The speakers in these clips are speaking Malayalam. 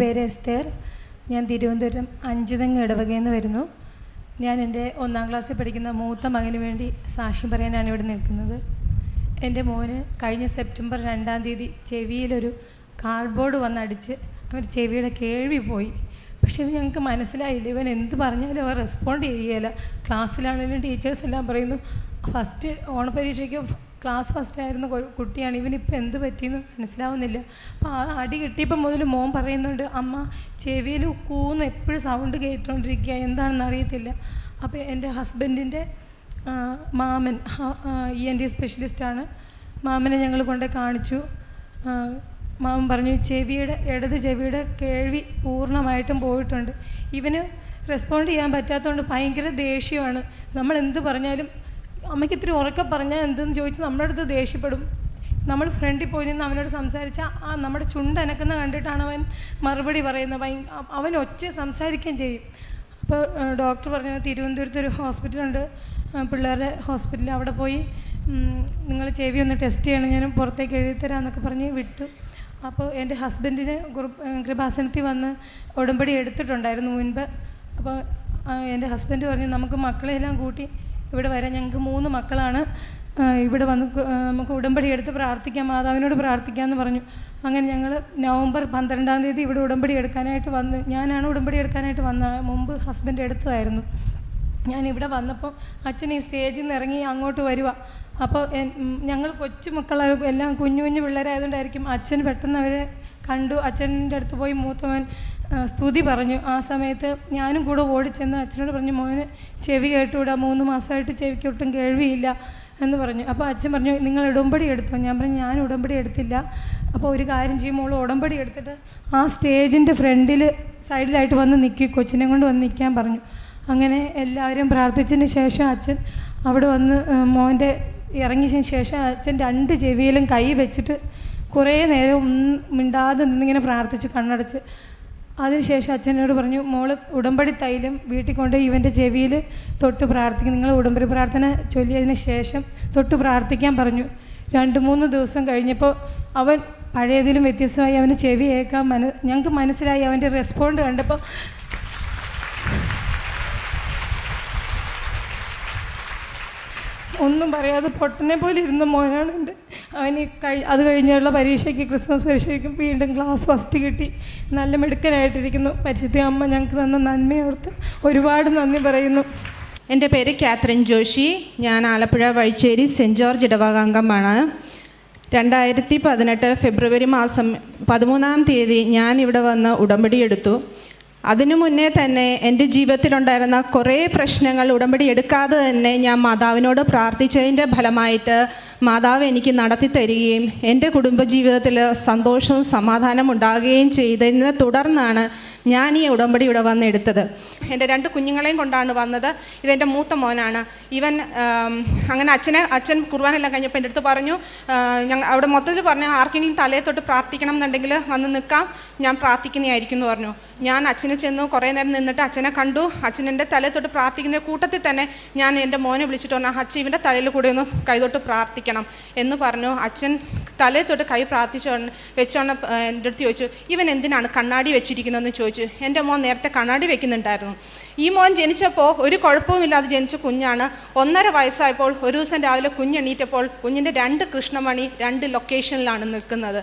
പേര് എസ്തേർ. ഞാൻ തിരുവനന്തപുരം അഞ്ചുതെങ്ങ് ഇടവകയിൽ നിന്ന് വരുന്നു. ഞാൻ എന്റെ ഒന്നാം ക്ലാസ്സിൽ പഠിക്കുന്ന മൂത്ത മകന് വേണ്ടി സാക്ഷ്യം പറയാനാണ് ഇവിടെ നിൽക്കുന്നത്. എന്റെ മോന് കഴിഞ്ഞ സെപ്റ്റംബർ രണ്ടാം തീയതി ചെവിയിലൊരു കാർഡ്ബോർഡ് വന്നടിച്ച് അവൻ ചെവിയുടെ കേൾവി പോയി. പക്ഷെ ഇത് ഞങ്ങൾക്ക് മനസ്സിലായില്ല. ഇവൻ എന്ത് പറഞ്ഞാലും അവൻ റെസ്പോണ്ട് ചെയ്യുകയില്ല ക്ലാസ്സിലാണെങ്കിലും ടീച്ചേഴ്സ് എല്ലാം പറയുന്നു ഫസ്റ്റ് ഓണപരീക്ഷയ്ക്ക് ക്ലാസ് ഫസ്റ്റ് ആയിരുന്ന കുട്ടിയാണ്. ഇവനിപ്പോൾ എന്ത് പറ്റിയെന്ന് മനസ്സിലാവുന്നില്ല. അപ്പോൾ ആ അടി കിട്ടിയപ്പോൾ മുതൽ മോൻ പറയുന്നുണ്ട് അമ്മ ചെവിയിൽ കൂന്ന് എപ്പോഴും സൗണ്ട് കേട്ടുകൊണ്ടിരിക്കുക എന്താണെന്ന് അറിയത്തില്ല. അപ്പോൾ എന്റെ ഹസ്ബൻഡിന്റെ മാമൻ ഇ എൻ ഡി സ്പെഷ്യലിസ്റ്റാണ് മാമനെ ഞങ്ങൾ കൊണ്ട് കാണിച്ചു. മാമൻ പറഞ്ഞു ചെവിയുടെ ഇടത് ചെവിയുടെ കേൾവി പൂർണമായിട്ടും പോയിട്ടുണ്ട്. ഇവന് റെസ്പോണ്ട് ചെയ്യാൻ പറ്റാത്തതുകൊണ്ട് ഭയങ്കര ദേഷ്യമാണ്. നമ്മൾ എന്ത് പറഞ്ഞാലും അമ്മയ്ക്ക് ഇത്തിരി ഉറക്കെ പറഞ്ഞാൽ എന്തെന്ന് ചോദിച്ച് നമ്മുടെ അടുത്ത് ദേഷ്യപ്പെടും. നമ്മൾ ഫ്രണ്ടിൽ പോയി നിന്ന് അവനോട് സംസാരിച്ചാൽ ആ നമ്മുടെ ചുണ്ട് അനക്കുന്ന കണ്ടിട്ടാണ് അവൻ മറുപടി പറയുന്നത്. ഭയ അവൻ ഒച്ച സംസാരിക്കുകയും ചെയ്യും. അപ്പോൾ ഡോക്ടർ പറഞ്ഞത് തിരുവനന്തപുരത്ത് ഒരു ഹോസ്പിറ്റലുണ്ട്. പിള്ളേരുടെ ഹോസ്പിറ്റലിൽ അവിടെ പോയി നിങ്ങൾ ചെവി ഒന്ന് ടെസ്റ്റ് ചെയ്യണം ഞാൻ പുറത്തേക്ക് എഴുതി തരാമെന്നൊക്കെ പറഞ്ഞ് വിട്ടു. അപ്പോൾ എന്റെ ഹസ്ബൻഡിന് കൃപാസനത്തിൽ വന്ന് ഉടമ്പടി എടുത്തിട്ടുണ്ടായിരുന്നു മുൻപ്. അപ്പോൾ എന്റെ ഹസ്ബൻഡ് പറഞ്ഞു നമുക്ക് മക്കളെല്ലാം കൂട്ടി ഇവിടെ വരെ ഞങ്ങൾക്ക് മൂന്ന് മക്കളാണ്. ഇവിടെ വന്ന് നമുക്ക് ഉടമ്പടി എടുത്ത് പ്രാർത്ഥിക്കാം. മാതാവിനോട് പ്രാർത്ഥിക്കാമെന്ന് പറഞ്ഞു. അങ്ങനെ ഞങ്ങൾ നവംബർ പന്ത്രണ്ടാം തീയതി ഇവിടെ ഉടമ്പടി എടുക്കാനായിട്ട് വന്ന് ഞാനാണ് ഉടമ്പടി എടുക്കാനായിട്ട് വന്ന മുമ്പ് ഹസ്ബൻഡ് എടുത്തതായിരുന്നു. ഞാൻ ഇവിടെ വന്നപ്പോൾ അച്ഛൻ ഈ സ്റ്റേജിൽ നിന്ന് ഇറങ്ങി അങ്ങോട്ട് വരിക അപ്പോൾ ഞങ്ങൾ കൊച്ചു മക്കളെ എല്ലാം കുഞ്ഞു കുഞ്ഞു പിള്ളേരായതുകൊണ്ടായിരിക്കും അച്ഛൻ പെട്ടെന്ന് അവരെ കണ്ടു. അച്ഛന്റെ അടുത്ത് പോയി മൂത്തവൻ സ്തുതി പറഞ്ഞു. ആ സമയത്ത് ഞാനും കൂടെ ഓടിച്ചെന്ന് അച്ഛനോട് പറഞ്ഞു മോന് ചെവി കേട്ടുവിടാ മൂന്ന് മാസമായിട്ട് ചെവിക്കൊട്ടും കേൾവിയില്ല എന്ന് പറഞ്ഞു. അപ്പോൾ അച്ഛൻ പറഞ്ഞു നിങ്ങൾ ഉടമ്പടി എടുത്തോ? ഞാൻ പറഞ്ഞു ഞാൻ ഉടമ്പടി എടുത്തില്ല. അപ്പോൾ ഒരു കാര്യം ചെയ്യും മോൾ ഉടമ്പടി എടുത്തിട്ട് ആ സ്റ്റേജിന്റെ ഫ്രണ്ടിൽ സൈഡിലായിട്ട് വന്ന് നിൽക്കി കൊച്ചിനെ കൊണ്ട് വന്ന് നിൽക്കാൻ പറഞ്ഞു. അങ്ങനെ എല്ലാവരും പ്രാർത്ഥിച്ചതിന് ശേഷം അച്ഛൻ അവിടെ വന്ന് മോന്റെ ഇറങ്ങിയതിന് ശേഷം അച്ഛൻ രണ്ട് ചെവിയിലും കൈ വെച്ചിട്ട് കുറേ നേരം മിണ്ടാതെ നിന്നിങ്ങനെ പ്രാർത്ഥിച്ചു കണ്ണടച്ച്. അതിനുശേഷം അച്ഛനോട് പറഞ്ഞു മോൾ ഉടമ്പടി തൈലം വീട്ടിൽ കൊണ്ട് ഇവന്റെ ചെവിയിൽ തൊട്ട് പ്രാർത്ഥിക്കും. നിങ്ങൾ ഉടമ്പടി പ്രാർത്ഥന ചൊല്ലിയതിന് ശേഷം തൊട്ട് പ്രാർത്ഥിക്കാൻ പറഞ്ഞു. രണ്ട് മൂന്ന് ദിവസം കഴിഞ്ഞപ്പോൾ അവൻ പഴയതിലും വ്യത്യസ്തമായി അവന് ചെവി ഏക്കാൻ മന ഞങ്ങൾക്ക് മനസ്സിലായി അവന്റെ റെസ്പോണ്ട് കണ്ടപ്പോൾ ഒന്നും പറയാതെ പൊട്ടനെ പോലെ ഇരുന്ന മോനാണ് എന്റെ അവന് കഴി അത് കഴിഞ്ഞുള്ള പരീക്ഷയ്ക്ക് ക്രിസ്മസ് പരീക്ഷയ്ക്ക് വീണ്ടും ക്ലാസ് ഫസ്റ്റ് കിട്ടി. നല്ല മെടുക്കനായിട്ടിരിക്കുന്നു. പരിശുദ്ധ അമ്മ ഞങ്ങൾക്ക് തന്ന നന്മയോർത്ത് ഒരുപാട് നന്ദി പറയുന്നു. എന്റെ പേര് കാത്രിൻ ജോഷി. ഞാൻ ആലപ്പുഴ വഴിച്ചേരി സെന്റ് ജോർജ് ഇടവകാംഗമാണ്. രണ്ടായിരത്തി പതിനെട്ട് ഫെബ്രുവരി മാസം പതിമൂന്നാം തീയതി ഞാൻ ഇവിടെ വന്ന് ഉടമ്പടി എടുത്തു. അതിനു മുന്നേ തന്നെ എന്റെ ജീവിതത്തിലുണ്ടായിരുന്ന കുറേ പ്രശ്നങ്ങൾ ഉടമ്പടി എടുക്കാതെ തന്നെ ഞാൻ മാതാവിനോട് പ്രാർത്ഥിച്ചതിന്റെ ഫലമായിട്ട് മാതാവ് എനിക്ക് നടത്തി തരികയും എന്റെ കുടുംബജീവിതത്തിൽ സന്തോഷവും സമാധാനം ഉണ്ടാകുകയും ചെയ്തതിനെ തുടർന്നാണ് ഞാൻ ഈ ഉടമ്പടി ഇവിടെ വന്ന് എടുത്തത് എന്റെ രണ്ട് കുഞ്ഞുങ്ങളെയും കൊണ്ടാണ് വന്നത്. ഇതെന്റെ മൂത്ത മോനാണ്. ഇവൻ അങ്ങനെ അച്ഛനെ അച്ഛൻ കുർബാനെല്ലാം കഴിഞ്ഞപ്പോൾ എന്റെ അടുത്ത് പറഞ്ഞു ഞങ്ങൾ അവിടെ മൊത്തത്തിൽ പറഞ്ഞു ആർക്കെങ്കിലും തലയെ തൊട്ട് പ്രാർത്ഥിക്കണം എന്നുണ്ടെങ്കിൽ വന്ന് നിൽക്കാം. ഞാൻ പ്രാർത്ഥിക്കുന്നതായിരിക്കും എന്ന് പറഞ്ഞു. ഞാൻ അച്ഛനെ ചെന്നു. കുറേ നേരം നിന്നിട്ട് അച്ഛനെ കണ്ടു. അച്ഛനെന്റെ തല തൊട്ട് പ്രാർത്ഥിക്കുന്ന കൂട്ടത്തിൽ തന്നെ ഞാൻ എന്റെ മോനെ വിളിച്ചിട്ട് പറഞ്ഞു അച്ഛൻ ഇവന്റെ തലയിൽ കൂടെ ഒന്ന് കൈ തൊട്ട് പ്രാർത്ഥിക്കണം എന്ന് പറഞ്ഞു. അച്ഛൻ തലയിൽ തൊട്ട് കൈ പ്രാർത്ഥിച്ചു വെച്ചോണ എന്റെ അടുത്ത് ചോദിച്ചു ഇവൻ എന്തിനാണ് കണ്ണാടി വെച്ചിരിക്കുന്നതെന്ന് ചോദിച്ചു. എന്റെ മോൻ നേരത്തെ കണ്ണാടി വെക്കുന്നുണ്ടായിരുന്നു. ഈ മോൻ ജനിച്ചപ്പോൾ ഒരു കുഴപ്പവുമില്ലാതെ ജനിച്ച കുഞ്ഞാണ്. ഒന്നര വയസ്സായപ്പോൾ ഒരു ദിവസം രാവിലെ കുഞ്ഞെണീറ്റപ്പോൾ കുഞ്ഞിന്റെ രണ്ട് കൃഷ്ണമണി രണ്ട് ലൊക്കേഷനിലാണ് നിൽക്കുന്നത്.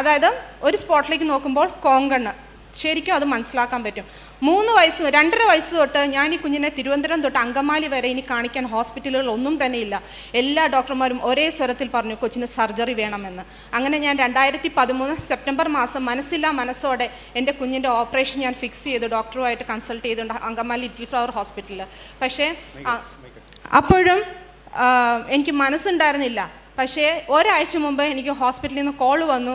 അതായത് ഒരു സ്പോട്ടിലേക്ക് നോക്കുമ്പോൾ കോങ്കണ്ണ്. ശരിക്കും അത് മനസ്സിലാക്കാൻ പറ്റും. മൂന്ന് വയസ്സ് രണ്ടര വയസ്സ് തൊട്ട് ഞാൻ ഈ കുഞ്ഞിനെ തിരുവനന്തപുരം തൊട്ട് അങ്കമാലി വരെ ഇനി കാണിക്കാൻ ഹോസ്പിറ്റലുകൾ ഒന്നും തന്നെ ഇല്ല. എല്ലാ ഡോക്ടർമാരും ഒരേ സ്വരത്തിൽ പറഞ്ഞു കൊച്ചിന് സർജറി വേണമെന്ന്. അങ്ങനെ ഞാൻ രണ്ടായിരത്തി പതിമൂന്ന് സെപ്റ്റംബർ മാസം മനസ്സില്ലാ മനസ്സോടെ എന്റെ കുഞ്ഞിന്റെ ഓപ്പറേഷൻ ഞാൻ ഫിക്സ് ചെയ്തു ഡോക്ടറുമായിട്ട് കൺസൾട്ട് ചെയ്തുകൊണ്ട് അങ്കമാലി ലിറ്റിൽ ഫ്ലവർ ഹോസ്പിറ്റലിൽ പക്ഷേ അപ്പോഴും എനിക്ക് മനസ്സുണ്ടായിരുന്നില്ല. പക്ഷേ ഒരാഴ്ച മുമ്പ് എനിക്ക് ഹോസ്പിറ്റലിൽ നിന്ന് കോൾ വന്നു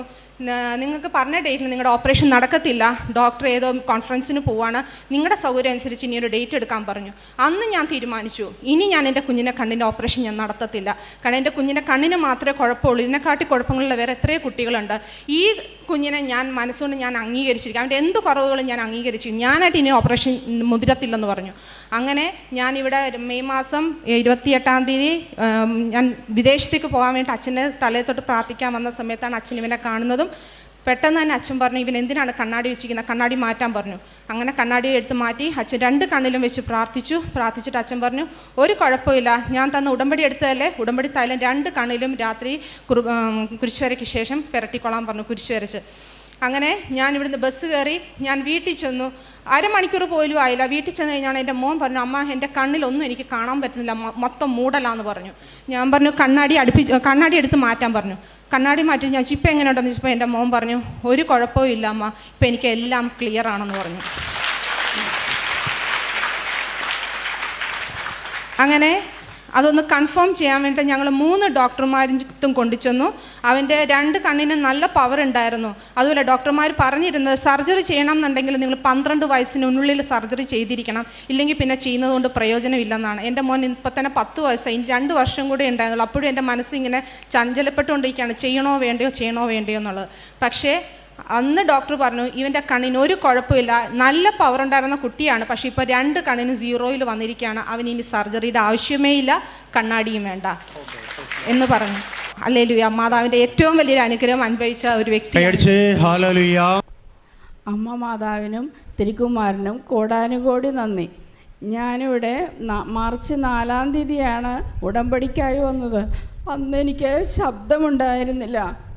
നിങ്ങൾക്ക് പറഞ്ഞ ഡേറ്റിൽ നിങ്ങളുടെ ഓപ്പറേഷൻ നടക്കത്തില്ല. ഡോക്ടർ ഏതോ കോൺഫറൻസിന് പോവാണ്. നിങ്ങളുടെ സൗകര്യം അനുസരിച്ച് ഇനി ഒരു ഡേറ്റ് എടുക്കാൻ പറഞ്ഞു. അന്ന് ഞാൻ തീരുമാനിച്ചു. ഇനി ഞാൻ എന്റെ കുഞ്ഞിന്റെ കണ്ണിന്റെ ഓപ്പറേഷൻ ഞാൻ നടത്തത്തില്ല. കാരണം എന്റെ കുഞ്ഞിന്റെ കണ്ണിന് മാത്രമേ കുഴപ്പമുള്ളൂ. ഇതിനെക്കാട്ടി കുഴപ്പങ്ങളുള്ള വേറെ എത്രയോ കുട്ടികളുണ്ട്. ഈ കുഞ്ഞിനെ ഞാൻ മനസ്സുകൊണ്ട് ഞാൻ അംഗീകരിച്ചിരിക്കും. അവന്റെ എന്ത് കുറവുകളും ഞാൻ അംഗീകരിച്ചു. ഞാനായിട്ട് ഇനി ഓപ്പറേഷൻ മുതിരത്തില്ലെന്ന് പറഞ്ഞു. അങ്ങനെ ഞാൻ ഇവിടെ മെയ് മാസം ഇരുപത്തിയെട്ടാം തീയതി ഞാൻ വിദേശത്തേക്ക് പോകാൻ വേണ്ടി അച്ഛന്റെ തലയെ തൊട്ട് പ്രാർത്ഥിക്കാൻ വന്ന സമയത്താണ് അച്ഛൻ ഇവനെ കാണുന്നതും. പെട്ടെന്ന് തന്നെ അച്ഛൻ പറഞ്ഞു ഇവൻ എന്തിനാണ് കണ്ണാടി വെച്ചിരിക്കുന്നത്? കണ്ണാടി മാറ്റാൻ പറഞ്ഞു. അങ്ങനെ കണ്ണാടി എടുത്ത് മാറ്റി അച്ഛൻ രണ്ട് കണ്ണിലും വെച്ച് പ്രാർത്ഥിച്ചു. പ്രാർത്ഥിച്ചിട്ട് അച്ഛൻ പറഞ്ഞു ഒരു കുഴപ്പമില്ല. ഞാൻ തന്ന ഉടമ്പടി എടുത്തതല്ലേ? ഉടമ്പടി തൈലം രണ്ട് കണ്ണിലും രാത്രി കുറു കുരിശുവരയ്ക്ക് ശേഷം പുരട്ടിക്കൊള്ളാൻ പറഞ്ഞു കുരിശു വരച്ച് അങ്ങനെ ഞാൻ ഇവിടുന്ന് ബസ് കയറി ഞാൻ വീട്ടിൽ ചെന്നു. അരമണിക്കൂർ പോലും ആയില്ല. വീട്ടിൽ ചെന്ന് കഴിഞ്ഞാണ് എന്റെ മോൻ പറഞ്ഞു അമ്മ എന്റെ കണ്ണിലൊന്നും എനിക്ക് കാണാൻ പറ്റുന്നില്ല. മൊത്തം മൂടലാന്ന് പറഞ്ഞു. ഞാൻ പറഞ്ഞു കണ്ണാടി അടുപ്പി കണ്ണാടി എടുത്ത് മാറ്റാൻ പറഞ്ഞു. കണ്ണാടി മാറ്റി ഞാൻ ചിപ്പ് എങ്ങനെ ഉണ്ടെന്ന് ചോദിച്ചപ്പോൾ എന്റെ മോൻ പറഞ്ഞു ഒരു കുഴപ്പവും ഇല്ല അമ്മ. ഇപ്പം എനിക്ക് എല്ലാം ക്ലിയർ ആണെന്ന് പറഞ്ഞു. അങ്ങനെ അതൊന്ന് കൺഫേം ചെയ്യാൻ വേണ്ടി ഞങ്ങൾ മൂന്ന് ഡോക്ടർമാരും കൊണ്ടുചെന്നു. അവന്റെ രണ്ട് കണ്ണിന് നല്ല പവർ ഉണ്ടായിരുന്നു. അതുപോലെ ഡോക്ടർമാർ പറഞ്ഞിരുന്നത് സർജറി ചെയ്യണം എന്നുണ്ടെങ്കിൽ നിങ്ങൾ പന്ത്രണ്ട് വയസ്സിനുള്ളിൽ സർജറി ചെയ്തിരിക്കണം. ഇല്ലെങ്കിൽ പിന്നെ ചെയ്യുന്നതുകൊണ്ട് പ്രയോജനമില്ലെന്നാണ്. എന്റെ മോൻ ഇപ്പം തന്നെ പത്ത് വയസ്സായി. ഇനി രണ്ട് വർഷം കൂടെ ഉണ്ടായിരുന്നുള്ളൂ. അപ്പോഴും എന്റെ മനസ്സിങ്ങനെ ചഞ്ചലപ്പെട്ടുകൊണ്ടിരിക്കുകയാണ്. ചെയ്യണോ വേണ്ടയോ ചെയ്യണോ വേണ്ടയോ എന്നുള്ളത്. പക്ഷേ അന്ന് ഡോക്ടർ പറഞ്ഞു ഇവന്റെ കണ്ണിന് ഒരു കുഴപ്പമില്ല. നല്ല പവർ ഉണ്ടായിരുന്ന കുട്ടിയാണ്. പക്ഷേ ഇപ്പോൾ രണ്ട് കണ്ണിന് സീറോയിൽ വന്നിരിക്കുകയാണ്. അവന് ഇനി സർജറിയുടെ ആവശ്യമേ ഇല്ല. കണ്ണാടിയും വേണ്ട. എന്ന് പറഞ്ഞു. അല്ലേ ലുയ മാതാവിന്റെ ഏറ്റവും വലിയൊരു അനുഗ്രഹം അനുഭവിച്ച ഒരു വ്യക്തി അമ്മ മാതാവിനും തിരുക്കുമാരനും കോടാനുകോടി നന്ദി. ഞാനിവിടെ മാർച്ച് നാലാം തീയതിയാണ് ഉടമ്പടിക്കായി വന്നത്. അന്ന് എനിക്ക് ശബ്ദമുണ്ടായിരുന്നില്ല.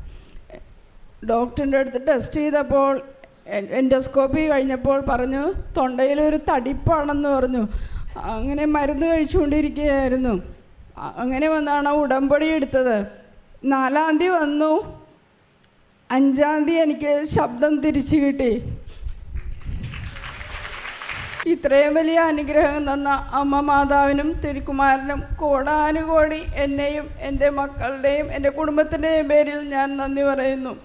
ഡോക്ടറിന്റെ അടുത്ത് ടെസ്റ്റ് ചെയ്തപ്പോൾ എൻഡോസ്കോപ്പി കഴിഞ്ഞപ്പോൾ പറഞ്ഞു തൊണ്ടയിലൊരു തടിപ്പാണെന്ന് പറഞ്ഞു. അങ്ങനെ മരുന്ന് കഴിച്ചുകൊണ്ടിരിക്കുകയായിരുന്നു. അങ്ങനെ വന്നാണ് ഉടമ്പടി എടുത്തത്. നാലാം തീയതി വന്നു. അഞ്ചാം തീയതി എനിക്ക് ശബ്ദം തിരിച്ചു കിട്ടി. ഇത്രയും വലിയ അനുഗ്രഹം തന്ന അമ്മ മാതാവിനും തിരുക്കുമാരനും കോടാനുകോടി എന്നെയും എന്റെ മക്കളുടെയും എന്റെ കുടുംബത്തിന്റെയും പേരിൽ ഞാൻ നന്ദി പറയുന്നു.